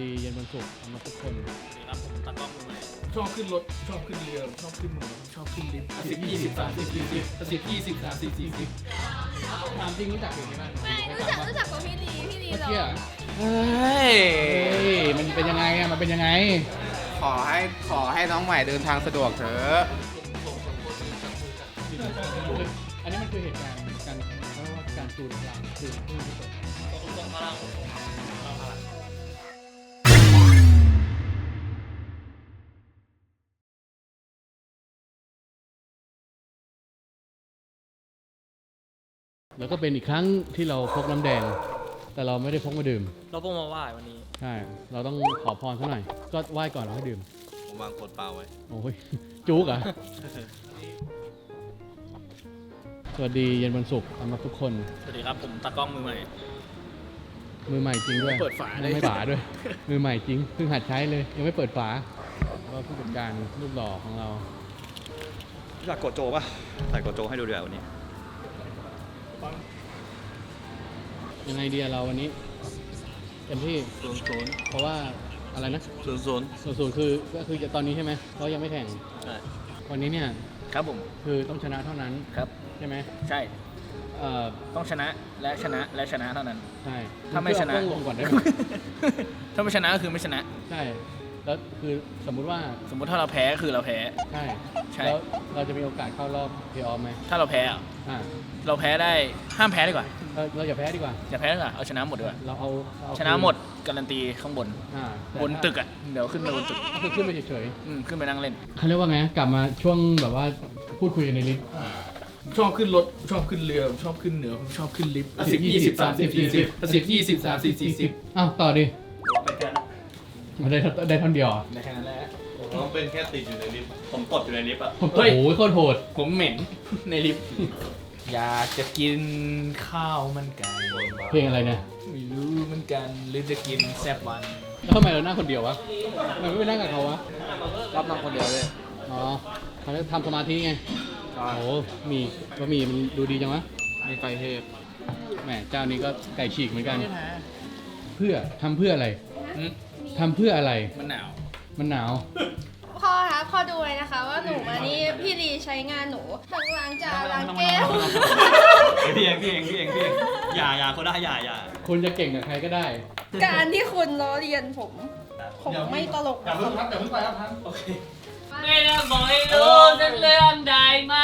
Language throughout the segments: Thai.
ดีเย็นวันศุกร์สำหรับทุกคนครับผมตัดกล้องมือใหม่ชอบขึ้นรถชอบขึ้นเรือชอบขึ้นเหนือชอบขึ้นลิฟต์สิบยี่สิบสามสิบสี่สิบสิบยี่สิบสามสิบสี่สิบถามจริงรู้จักเพลงนี้ไหมไม่รู้จักรู้จักกับพี่ลีพี่ลีเมื่อร้อกี้งเฮ้ย เฮ้ยมันเป็นยังไงอะมันเป็นยังไง ขอให้ขอให้น้องใหม่เดินทางสะดวกเถอะอันนี้มันคือเหตุการณ์การเรียกว่าการจูนพลังจูนคลื่นที่ตก ตรงพลังผมพลังพลัง แล้วก็เป็นอีกครั้งที่เราพกน้ำแดง แต่เราไม่ได้พกมาดื่ม เราเพิ่งมาไหว้วันนี้ ใช่ เราต้องขอพรซะหน่อย ก็ไหว้ก่อนแล้วค่อยดื่ม ผมวางขวดเปล่าไว้ โอ้ย จุกเหรอะ สวัสดีเย็นวันศุกร์สำหรับทุกคน สวัสดีครับ ผมตัดกล้องมือใหม่ มือใหม่จริงด้วยเปิดฝาเลยงไม่ฝาด้วย มือใหม่จริง เพิ่งหัดใช้เลย ยังไม่เปิดฝาก็ผู้จัดการรูปหล่อของเรา รู้จักโกโจป่ะใส่โกโจให้ดูดีกว่าวันนี้ ยังไงเดียเราวันนี้เต็มที่ศูนย์ศูนย์เพราะว่าอะไรนะศูนย์ศูนย์ส่วนศูนย์คือก็คือจะตอนนี้ใช่ไหมเพราะยังไม่แข่งใช่วันนี้เนี่ยครับผมคือต้องชนะเท่านั้นครับ ใช่ไหมใช่เอ่อต้องชนะและชนะและชนะเท่านั้น ใช่ถ้าไม่ชนะ เพื่อเอากล้องลงก่อนได้ไหม ถ้าไม่ชนะก็คือไม่ชนะ ใช่ แล้วคือสมมุติว่าสมมุติถ้าเราแพ้ก็คือเราแพ้ ใช่ใช่ แล้วเราจะมีโอกาสเข้ารอบเพย์ออฟไหมถ้าเราแพ้อะอ่าเราแพ้ได้ห้ามแพ้ดีกว่าเราเราอย่าแพ้ดีกว่า อย่าแพ้ดีกว่าเอาชนะหมดดีกว่าเราเอาเอาชนะหมดการันตีข้างบน อ่าแต่บนตึกอะเดี๋ยวขึ้นไปบนตึกก็คือขึ้นไปเฉยอืมขึ้นไปนั่งเล่น ๆเขาเรียกว่าไงกลับมาช่วงแบบว่าพูดคุยกันในลิฟต์ ชอบขึ้นรถชอบขึ้นเรือชอบขึ้นเหนือผมชอบขึ้นลิฟต์สิบยี่สิบสามสิบสี่สิบสิบยี่สิบสามสิบสี่สิบอ้าวต่อดิ มาได้ได้ท่อนเดียวเหรอในแค่นั้นแหละผมต้องเป็นแค่ติดอยู่ในลิฟต์ผมกดอยู่ในลิฟต์อะโอ้เฮ้ยโหโคตรโหดผมเหม็นในลิฟต์อยากจะกินข้าวมันไก่เพลงอะไรเนี่ยไม่รู้เหมือนกันหรือจะกินแซ่บวันแล้วทำไมเรานั่งคนเดียววะทำไมไม่ไปนั่งกับเขาวะรับน้องคนเดียวเลยอ๋อเขาจะทำสมาธิไงโอ้โหมีบะหมี่มันดูดีจังวะมีไฟเทพแหมเจ้านี้ก็ไก่ฉีกเหมือนกัน เพื่อทำเพื่ออะไรอืม ทำเพื่ออะไร มันหนาว มันหนาว พ่อคะพ่อดูเลยนะคะ ว่าหนูมานี่พี่ลีใช้งานหนูทั้งล้างจานล้างแก้วพี่เองพี่เองพี่เองพี่เองอย่าอย่าเขาได้อย่าอย่าคุณจะเก่งกับใครก็ได้ การที่คุณล้อเลียนผม ผมไม่ตลกอย่าเพิ่งครับอย่าเพิ่งไปครับท่านไม่ได้บอกให้รู้สักเรื่องได้ไหม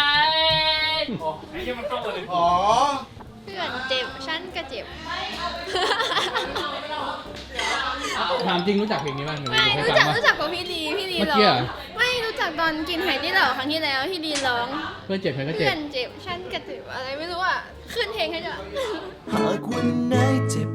ไอ้ที่มันเข้ามาเลยอ๋อ เพื่อนเจ็บฉันก็เจ็บ ถามจริงรู้จักเพลงนี้บ้างหรือไม่ให้รู้ฟังจักปะรู้จักกับพี่ลีพี่ลีเมื่อร้อกี้งเหรอไม่รู้จักตอนกินไหที่เหล่าครั้งที่แล้วพี่ลีร้องเพื่อนเจ็บใครก็เจ็เพื่บอนเจ็บฉันก็เจ็บอะไรไม่รู้อะขึ้นเพลงให้ด้วยหากวันไหนเจ็บ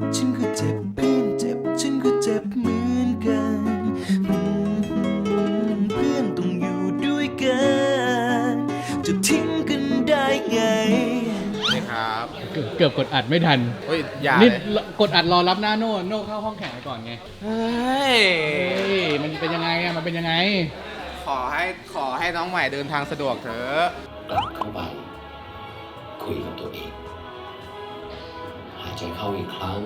เกือบเกือบกดอัดไม่ทันเฮ้ยอย่านี่เลยกดอัดรอรับหน้าโน่โน่เข้าห้องแข่งไปก่อนไงเฮ้ยเฮ้ยมันเป็นยังไงอะมันเป็นยังไง ขอให้ขอให้น้องใหม่เดินทางสะดวกเถอะกลับเข้าไปคุยกับตัวเอง หายใจเข้าอีกครั้ง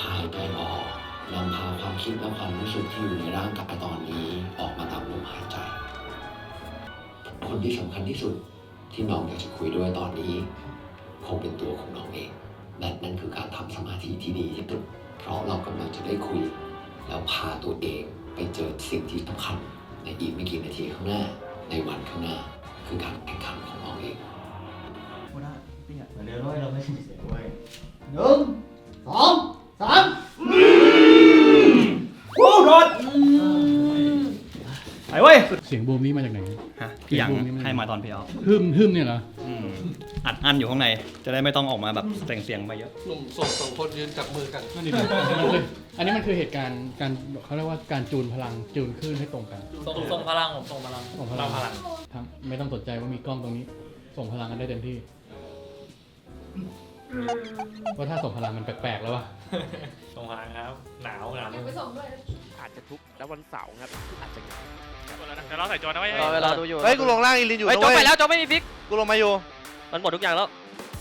หายใจออกนำพาความคิดและความรู้สึกที่อยู่ในร่างกายตอนนี้ออกมาตามลมหายใจ คนที่สำคัญที่สุดที่น้องอยากจะคุยด้วยตอนนี้ คงเป็นตัวของน้องเองและนั่นคือการทำสมาธิที่ดีที่สุด เพราะเรากำลังจะได้คุย แล้วพาตัวเองไปเจอสิ่งที่สำคัญ ในอีกไม่กี่นาทีข้างหน้า ในวันข้างหน้า คือการแข่งขันของน้องเองไปเว้ย เสียงบูมนี้มาจากไหนฮะพี่หยังให้มาตอนพี่เอาฮึมฮึมเนี่ยเหรอ อืมอัดอั้นอยู่ข้างใน จะได้ไม่ต้องออกมาแบบเสียงเสียงๆไปเยอะ หนุ่มส่งสองคนยืนจับมือกัน นั่นดิมันคืออันนี้มันคือเหตุการณ์การเขาเรียกว่าการจูนพลังจูนคลื่นให้ตรงกัน ส่งส่งพลังผมส่งพลังส่งพลังทำไม่ต้องสนใจว่ามีกล้องตรงนี้ ส่งพลังกันได้เต็มที่ว่าถ้าส่งพลังมันแปลกๆแล้ววะส่งพลังครับ หนาวหนาวไปส่งด้วยอาจจะทุกแล้ววันเสาร์ครับ อาจจะเหงาเดี๋ยวเราใส่จอนะไว้รอเวลาดูอยู่เฮ้ยกูลงล่างอีลินอยู่เฮ้ยนะจบเว้ไปยแล้วจบไม่มีฟิกกูลงมาอยู่ มันหมดทุกอย่างแล้ว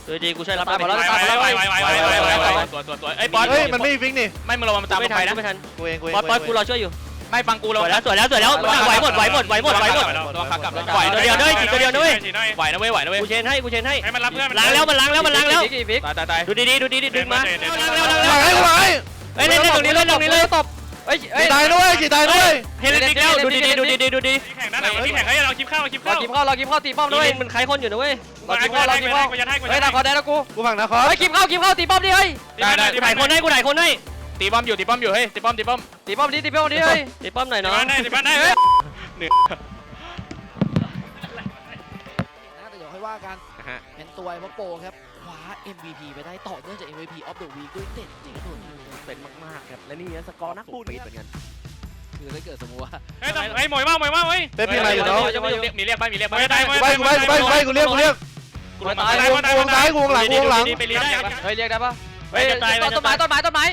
ดูดีกูช่วยรับตามมาแล้วไปตามมาแล้วไวไวไวไวไวไวไวตัวตัวตัวไอ้บอลเฮ้ยมันไม่มีฟิกนี่ไม่มึงระวังมันตามไม่ไปทันนะไม่ทันกูเองกูเองบอสบอสกูรอช่วยอยู่ไม่ฟังกูสเราวยแล้วสวยแล้วสวยแล้วไหวหมดไหวหมดไหวหมดไหวหมดตัวขากลับไหวตัวเดียวด้วยกี่ตัวเดียวด้วยไหวนะเว้ยไหวนะเว้ยกูเชนให้กูเชนให้ให้มันรับเพื่อนล้างแล้วมันล้างแล้วมันล้างแล้วฟิกฟิกตายตายตายดูดีๆดูดีๆดึงมาหลังให้กูหลังให้เฮ้ยเล่นตรงนี้เล่นตรงนี้เลยตบ เฮ้ยเฮ้จียตายด้วยจีตายด้วยเฮลิคแล้วดูดีๆดูดีๆดูดี แข่งด้านหลังที่แข่งให้เราคลิปเข้าคลิปรอเข้า กิมเข้ารอกิมเข้าตีป้อมๆด้วยนี่มันคล้ายคนอยู่นะเว้ยรอกิมเข้ารอกิมเข้ากูจะให้กูเฮ้ยจะนาให้คอได้แล้วกูกูฝั่งนะคอเฮ้ยกิมเข้ากิมเข้าตีป้อมดิเฮ้ยได้ได้กูถ่ายคนให้กูถ่ายคนให้ตีป้อมอยู่ตีป้อมอยู่เฮ้ยตีป้อมตีป้อมตีป้อมดิตีป้อมดิเฮ้ยตีป้อมหน่อยตีเนาะป้อมได้ตีป้อมได้เฮ้ยเหนื่อยนะแต่เดี๋ยวค่อยว่ากันเป็นตัวไอ้พวกโปรครับคว้า MVP ไปได้ต่อเนื่องจาก MVP of the week ด้วยเด็ดจริงครับทุกคนเป็นมากๆครับ และนี่สกอร์นักพูดเหมือนกันคือถ้าเกิดสมมติว่าเฮ้ยเฮ้ยมวยว่ามวยว่าเฮ้ยเป๊ปมีอะไรอยู่เนาะมีเรียกไปมีเรียกไปตายกูไปกูไปกูไปกูไปกูเรียกกูเรียกกูลงมากูวงกูวงซ้ายกูวงหลังกูวงหลังไปเรียกได้เฮ้ยเรียกได้ปะเฮ้ยต้นต้นไม้ต้นไม้ต้นไม้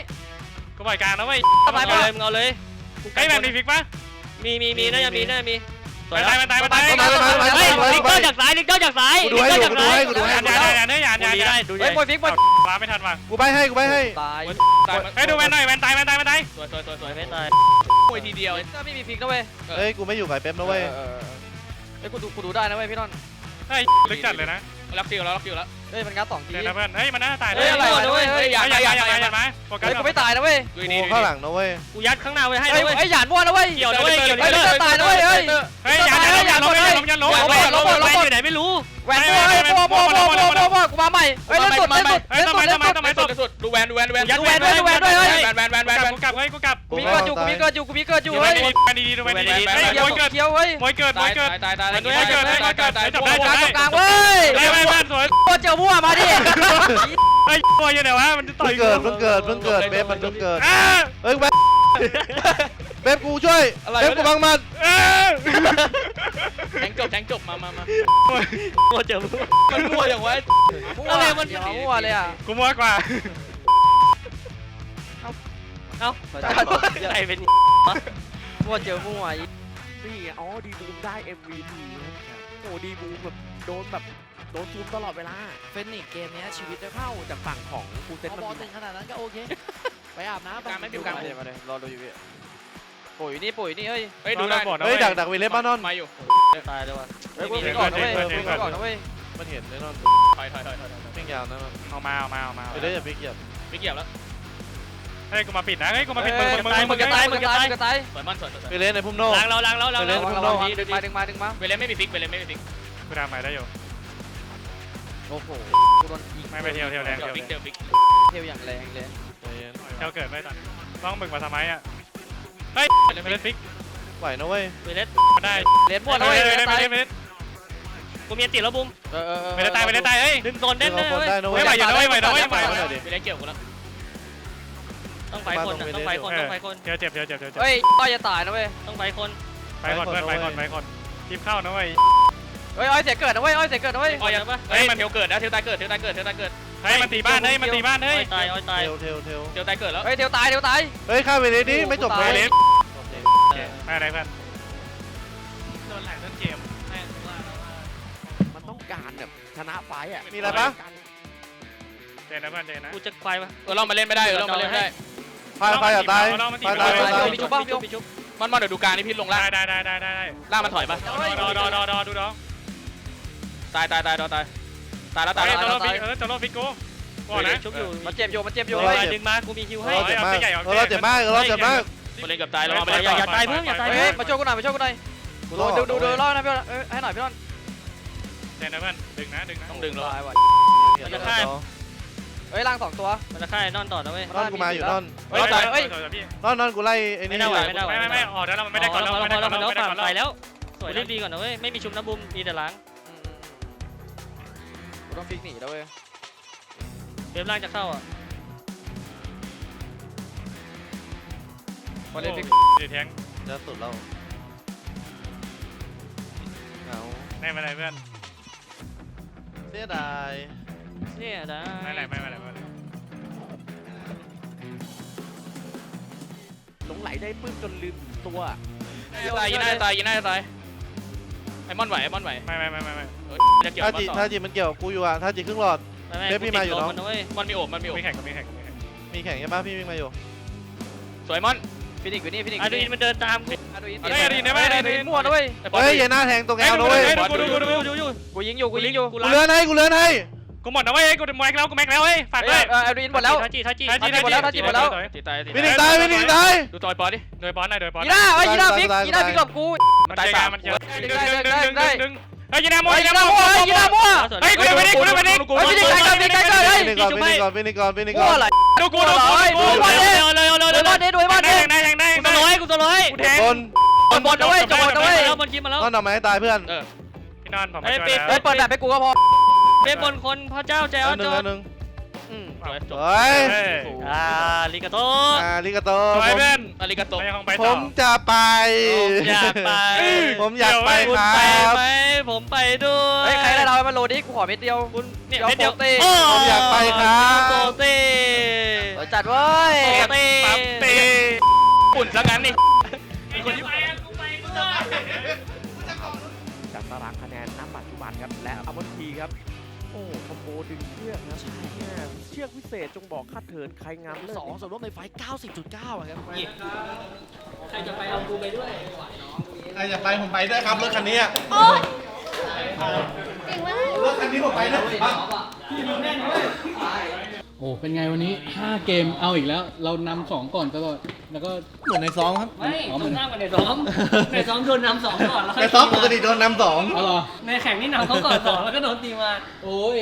กูปล่อยกลางนะเว้ยเอาไปเลยมึงเอาเลยไอ้แบบมีฟิกปะมีมีมีน่าจะมีน่าจะมีมันตายมันตายมัน ตายต้นไม้ต้นไม้ต้นไม้ เฮ้ยต้นไม้ลิต้กนไม้เตอร์จากซ้ายลิกเตอร์จากซ้ายกูดูให้อยู่กูดูให้กูดูให้ อย่าอย่าอย่าเนี่ยอย่าดูอย่าดีอย่าได้ดูเฮ้ดียมวยฟิกมวยว้าไม่ทันว่ะกูไปให้กูไปให้ ตายเฮ้ยดูแวนหน่อยแวนตายแวนตายแวนตายสวยสวยสวยสวยไม่ตายมวยทีเดียวก็ไม่มีฟิกนะเว้ยเฮ้ยกูไม่อยู่กับไอ้เป๊ปนะเว้ย เฮ้ยกูดูกูดูได้นะเว้ยพี่นนท์เฮ้ยลึกจัดเลยนะล็อกคิวแล้วล็อกคิวแล้วเฮ้ยมันงัดสองทีเดี๋ยวนะเพื่อนเฮ้ยมันน่าตายเฮ้ยอะไรวะเฮ้ยเฮ้ยอย่าอย่าอย่าอย่าอย่ามาโฟกัสเฮ้ยกูไม่ตายนะเว้ยดูกูดีข้างหลังนะเว้ยกูยัดข้างหน้าไว้ให้เฮ้ยด้วยเฮ้ยหยาดมั่วนะเว้ยเกี่ยวด้วยเกี่ยวเฮ้ยลิกเตอร์ตายนะเว้ยเฮ้ย ไหนไม่รู้แหวนมั่วเฮ้ยมั่วมั่วมั่วมั่วมั่วมั่วกูมาใหม่เฮ้ยเล่นสุดเล่นสุดเฮ้ยเล่นทำไมสุดทำไมเล่นทำสุไมดสุดดูแวนดูแวนดูแวนยัดดูแหวนด้วยดูแหวนด้วยเฮ้ยแวนแวนแวนแวนกูกลับเฮ้ยกูกลับกูมีเกิดอยู่กูมีเกิดอยู่กูมีเกิดอยู่ดูแวเฮ้นยดีแวนดีดูแวนดีเฮ้ยเกี่ยวมวยเกิดเกี่ยวเฮ้ยมวยเกิดมวยเกิดตายตายมวยเกิดมวยเกิดจับได้จับได้กลางกลางเว้ยแวนแวนสวยโคตรเจียวมั่วมาดิเฮ้ยมวยยังไงวะมันจะต่อยเพิ่งเกิดเพิ่งเกิดเพิ่งเกิดเป๊ปมันเพิ่งเกิดอ่าเฮ้ยเป๊ปเป๊ปกูช่วยเป๊ปกูบังมันอ่ มามามาโคตรเจอมันมั่วอย่างวะอะไรมันมั่วเลยอะกูมัวกว่า เอ้าใครเป็นมั่วเจียวมั่วนี่ไงอ๋อดีบูมได้ MVP ครับโอ้ดีบูมแบบโดนแบบโดนซูมตลอดเวลา เฟนิกเกมเนี้ยชีวิตจะเข้าจากฝั่งของกูเซ็ตพอบอลถึงขนาดนั้นก็โอเค ไปอาบน้ำไปมาเลยมาเลยรอดูอยู่พี่ ปุ๋ยนี่ปุ๋ยนี่เฮ้ยเฮ้ยดูได้เฮ้ยดักดักวิลเลฟบ้านนอนมาอยู่ตายเลยว่ะเฮ้ยกูมีก่อนนะเว้ยกูมีก่อนนะเว้ยมันเห็นแน่นอนถอยถอยถอยถอยเพ่งยาวนะมันเอามาเอามาเอามาไปได้อย่าไปเกียบไม่เกี่ยวแล้วเฮ้ยกูมาปิดนะเฮ้ยกูมาปิดมึมึงงมึงตายมึมึงงจะตายมึงจะตายมึงจะตายสวยมันสวยสวยไปเล่นในพุ่มโน่ล้างเราล้างเราล้างไปเล่นเราระวังระวังดึงมาดึงมาดึงมาเวเลนไม่มีฟิกเวเลนไม่มีฟิกกูทำใหม่ได้อยู่โอ้โหกูโดนยิงไม่ไปเที่ยวเที่ยวแรงเที่ยวฟิกเที่ยวเที่ยวเที่ยวอย่างแรงเลยใจเย็นเที่ยวเกิดไม่ตันต้องมึงมาทำไมอะ เฮ้ยเวเลนฟิกไหวนะเว้ยเวเลสมาได้เลนมั่วนะเว้ยเวเลเลนนตายเวเลนกูมีติดแล้วบุ้มเออเออเวเลนตายเวเลนตายเฮ้ยดึงโซนดึเด่งนเอาเลยคนได้นะเว้ไม่ยไหวอยู่นะไม่ไหวนะไม่ไหวมาหน่อยดิเวเลนเกี่ยวกูแล้วต้องไฟคนต้องไฟคนต้องไฟคนเที่ยวเจ็บเที่ยวเจ็บเที่ยวเจ็บเฮ้ยอ้อยจะตายนะเว้ยต้องไฟคนไปก่อนเพื่อนไปก่อนไปก่อนทิปเข้านะเว้ยเฮ้ยอ้อยเสียเกิดนะเว้ยอ้อยเสียเกิดนะเว้ยอ้อยปะเฮ้ยมันเที่ยวเกิดนะเที่ยวตายเกิดเที่ยวตายเกิดเที่ยวตายเกิด เฮ้ยมันตีบ้านเฮ้ยมันตีบ้านอ้เฮ้อยยตายอ้อยตายเทลเทลเทลเที่ยวตายเกิดแล้วเฮ้ยเทียวตายเทียวตาย เฮ้ยข้าไปเลยดิไม่จบตาเลยยเวเลนโอเคไม่อะไรเพื่อนโดนหลังต้นเกมมันต้องการแบบชนะไฟอะมีอะไรปะเจนนะเพื่อนเจนนะกูจะไฟปะเออเรามาเล่นไม่ได้เออเรามาเล่นไม่ได้ไฟไฟอย่าตายไฟตายไฟตายมีชุบป่ะมีชุบมันมาเดี๋ยวดูการนี่พี่ลงล่างได้ได้ได้ได้ได้ล่างมันถอยปะดอดอดอดอดูดอตายตายตายดอตาย ตายแล้วตายแล้วตายแล้วเออจะรอดฟิกโก้ก่อนนะชุบอยู่มันเจ็บอยู่มันเจ็บอยู่เฮ้เฮ้ยยดึงมากูมีคิวให้เราเจ็บมากเราเจ็บมากเราเจ็บมากมาเล่นกับตายแล้วอย่าอย่าตายเพิ่งอย่าตายเฮ้ยมาช่วยกูหน่อยมาช่วยกูหน่อยกูรอดดูดูดูรอดนะพี่เอ้ยให้หน่อยพี่นนท์เจนนะเพื่อนดึงนะดึงนะต้องดึงแล้วตายว่ะมันจะฆ่าเฮ้ยล่างสองตัวมันจะฆ่านอนต่อนะเว้ยนอนกูมาอยู่นอนเฮ้ยตายเฮ้ยพี่นอนนอนกูไล่ไอ้ไม่นี่ได้อไหวยู่ไม่ได้ไหวไม่ไม่ไม่ออกแล้วเราไม่ได้ก่อนเราเราไม่ได้เราก่อนเราเราไม่ได้ฝั่ก่งอนเราไปแล้วสวยรีบดีก่อนนะเว้ยไม่มีชุบนะบุมมีแต่ล้าง กูต้องฟิกหนีแล้วเว้ยเว็บล่างจะเข้าอะพอเล่นฟิกดีแทงจะสุดแล้วเหงาไม่เป็นไรเพื่อนเสียดายเนี่ยได้ไม่เป็นไรไม่เป็นไรไม่เป็นไรหลงไหลได้ปื้มจนลืมตัว ตายยิงได้ตายยิงได้ตาย ไอมอนไหวไอมอนไหวไม่ไม่ไม่ไม่ไม่จะเกี่ยวถ้ามาจีต่อถ้าจีมันเกี่ยวกับกูอยู่อะถ้าจีครึ่งหลอดเไม่เทปพี่มาอยู่ติดน้องมันนะเว้ยมันมีโอบมันมีโอบมีแข่งกับมีแข่งกับมีแข่งมีแข่งใช่ปะพี่วิ่งมาอยู่สวยมอน ฟินิกอยู่นี่ฟินิกอะดรีนมันเดินตามกูอะดูอินเฮ้ยอะดรีนได้ไหมอะดรีนมั่วด้วยเฮ้ยอย่าหน้าแทงตรงแอลนะเว้ยดูดูดูดูดูดูกูยิงอยู่กูยิงอยู่กูกูล้างเลื่อนให้กูเลื่อนให้ กูหมดนะเว้ยกูแม็กแล้วกูแม็กแล้วเว้ยฝากด้วยเอออะดูอินหมดแล้วทัชจีทัชจีทัชจีหมดแล้วทัชจีหมดแล้วตีตายตีวินิกตายวินิกตายดูต่อยบอลดิโดยบอลหน่อยโดยบอลยีน่าเอ้ยยีน่าตายฟิกตายยีน่าตายฟิกกับกูมันตายสามมันเจอได้ได้ได้ได้ดึงเฮ้ยยีน่าโม่เฮ้ยยียีน่าน่าโม่มั่วเฮ้ยยีน่ามั่วเฮ้ยกูจะไปนี่กูจะไปนี่เฮ้ยฟินิกไกลกันฟินิกไกลกันเฮ้ยวินิกก่อนวินิกก่อนวินิกก่อนวินิกก่มั่อวนอะไรดูกูดูกูดูกูเลยเลยเลยเลยดูบ้านดิดูบ้านดิแทงได้แทงได้กูตัวร้อยกูตัวร้อยกูแทงบนบอลบอลนะเว้ยจบอลนะเว้ยแล้วมันคิดมาแล้วนอนหน่อไม้ให้ตายเพื่อนพี่นอนผมเฮ้ยมาปิดช่วยเฮ้ยเปิดแบบให้กูก็พอ เป็นบนคนพระเจ้าแจวอันหนึ่จงออัดนหนึ่งอืมจบเฮ้ยเฮ้ยอ่าลิกาโตอ่าลิกาโตสวยผมเพื่อนอาริกาโตยังคงไปผต่อ มจะไปอยากไปผมอยากไปคุณครัไปบไหมผมไปด้วยเฮ้ยใครได้เรามาโหลดดิกูขอเม็ดเดียวคุณเนี่ยเดี๋ยวเดี๋ยว โปเต้ผมอยากไปครับโปเต้เดี๋ยวจัดเว้ยโปเต้ปั๊บเตะปุ่นซะงั้นนี่คนที่จากตารางคะแนนณปัจจุบันครับและอัมบทีครับ โอ้คอมโบดึงเชือกครับเนี่ยเชือกพิเศษจงบอกคาดเถินใครงามเลิศสองส่วนร่วมในไฟท์90.9อะครับใครจะไปเอากูไปด้วยใครอยากไปผมไปด้วยครับรถคันนี้อะโอ๊ยเก่งมากรถคันนี้ผมไปด้วยครับ โอ้เป็นไงวันนี้ 5 เกมเอาอีกแล้ว เรานำสองก่อนตลอดแล้วก็เหมือนในซ้อมครับไม่อ๋อโดมันนน้ำกันในซ้อมในซ้อมโดนน้ำสองก่อนแล้วในซ้อมปกติโดนนำสองเอาเหรอในแข่งนี่นำเขาก่อนสองแล้วก็โดนตีมา โอ้ย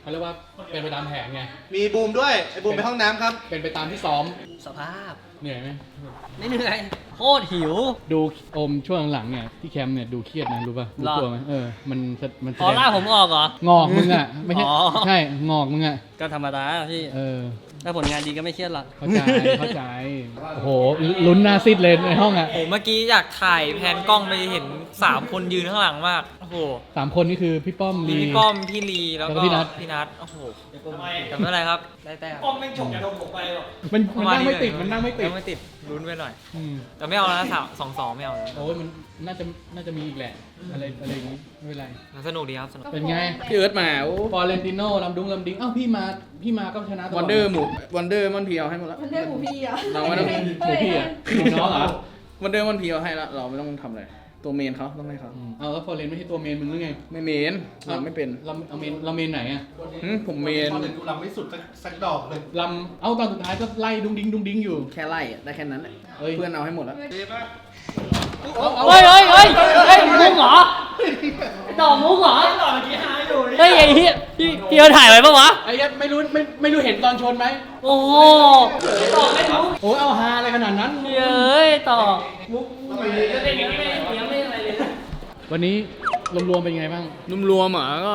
เขาเรียกว่าเป็นไปตามแผนไงมีบูมด้วยไอ้บูมไปห้องน้ำครับ เป็นไปตามที่ซ้อมสภาพ เหนื่อยไหมไม่เหนื่อยโคตรหิว ดูโอมช่วงหลังๆเนี่ยที่แคมป์เนี่ยดูเครียดนะรู้ป่ะรู้หรอตัวไหมเออมันแสมันแสออดงร่าผมออกเหรองอกมึงอะไม่ใช่อ๋อใช่งอกมึงอะก็ธรรมดาพี่เออถ้าผลงานดีก็ไม่เครียดหรอกเข้าใจเข้าใจโอ้โหลุ้นหน้าซิดเลยในห้องอะโอ้เมื่อกี้อยากถ่ายแผนกล้องไปเห็น สามคนยืนข้างหลังมาก โอ้โหสามคนนี่คือพี่ป้อมมีลี พี่ป้อมพี่ลีแล้วแล้วก็ก็พี่นัท พี่นัทโอ้โหแต่ไม่เป็นไรครับ ได้แต้มป้อมไม่ฉกยาดมผมไปหรอกมันมันนั่งไม่ติดมันนั่งไม่ติดยังไม่ติดลุ้นไปหน่อย อืมแต่ไม่เอาแล้วนะสามสองสองไม่เอาแล้วโอ้ยมันน่าจะน่าจะมีอีกแหละ อะไรอะไรอย่างงี้ไม่เป็นไร สนุกดีครับสนุก เป็นไง พี่เอิร์ธมาโอ้ฟอร์เรนติโน่ลำดุงลำดิงเอ้าพี่มาพี่มาก็ชนะตลอวันเดอร์หมูวันเดอร์มันพีเอาให้หมดแล้ว มันได้หมูพี่อะเราไม่ต้อง หมูพี่อะหมูน้องเหรอวันเดอร์มันพีเอาให้แล้วเราไม่ต้องทำอะไร ตัวเมนเขาต้องให้เขาอืมเอาแล้วฟอร์เรนไม่ใช่ตัวเมนมึงหรือไงไม่เมนเราไม่เป็นเราเอาเมนเราเมนไหนอะหึผมเมนลำไม่สุดสักดอกเลยลำเอาตอนสุดท้ายก็ไล่ดุงดิ้งดุงดิ้งอยู่ แค่ไล่อะได้แค่นั้นแหละเฮ้ย เพื่อนเอาให้หมดแล้วเฮ้ยเฮ้ยเฮ้ยเฮ้ยมุกเหรอไอ้ต่อมุกเหรอต่อเมื่อกี้หาอยู่เฮ้ยไอ้เหี้ยพี่พี่เอาถ่ายไว้ปะวะ ไอ้ยัดไม่รู้ไม่ไม่รู้เห็นตอนชนไหมโอ้โหต่อไม่มุกโอ้ยเอาฮาอะไรขนาดนั้นเฮ้ยต่อมุกไม่ได้ไม่ได้ยังไม่อะไรเลย วันนี้รวมๆเป็นไงบ้างรวมๆเหรอก็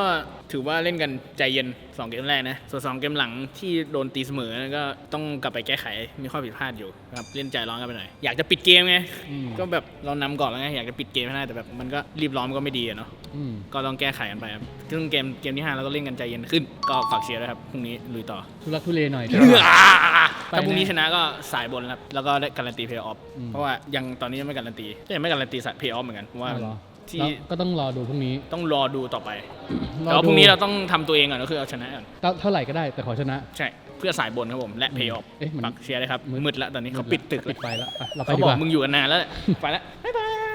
ถือว่าเล่นกันใจเย็น 2 เกมแรกนะ ส่วน 2 เกมหลังที่โดนตีเสมอนั่นก็ต้องกลับไปแก้ไขมีข้อผิดพลาดอยู่ครับเล่นใจร้อนกันไปหน่อย อยากจะปิดเกมไง อืม ก็แบบเรานำก่อนแล้วไงอยากจะปิดเกมให้ได้แต่แบบมันก็รีบร้อนมันก็ไม่ดีอะเนาะอืมก็ต้องแก้ไขกันไปครับซึ่งเกมเกมที่5เราก็เล่นกันใจเย็นขึ้น ก็ฝากเชียร์ด้วยครับพรุ่งนี้ลุยต่อทุลักทุเลหน่อย ถ้าพรุ่งนี้ชนะก็สายบนครับแล้วก็ได้การันตีเพย์ออฟอืมเพราะว่ายังตอนนี้ยังไม่การันตีก็ยังไม่การันตีสายเพย์ออฟเหมือนกันเพราะว่าเอาเหรอ ที่แล้วก็ต้องรอดูพรุ่งนี้ต้องรอดูต่อไปรอแต่ว่าดูพรุ่งนี้เราต้องทำตัวเองก่อนก็คือเอาชนะก่อนเท่าเท่าไหร่ก็ได้แต่ขอชนะ ใช่เพื่อสายบนครับผมและเพย์ออฟเอ๊ะมันฝากเชียร์เลยครับมืดมืดแล้วตอนนี้เขาปิดตึกปิดไฟแล้วไปเราไปเขาดีบกอกว่า มึงอยู่กันนานแล้วแหละไปแล้วบ๊ายบาย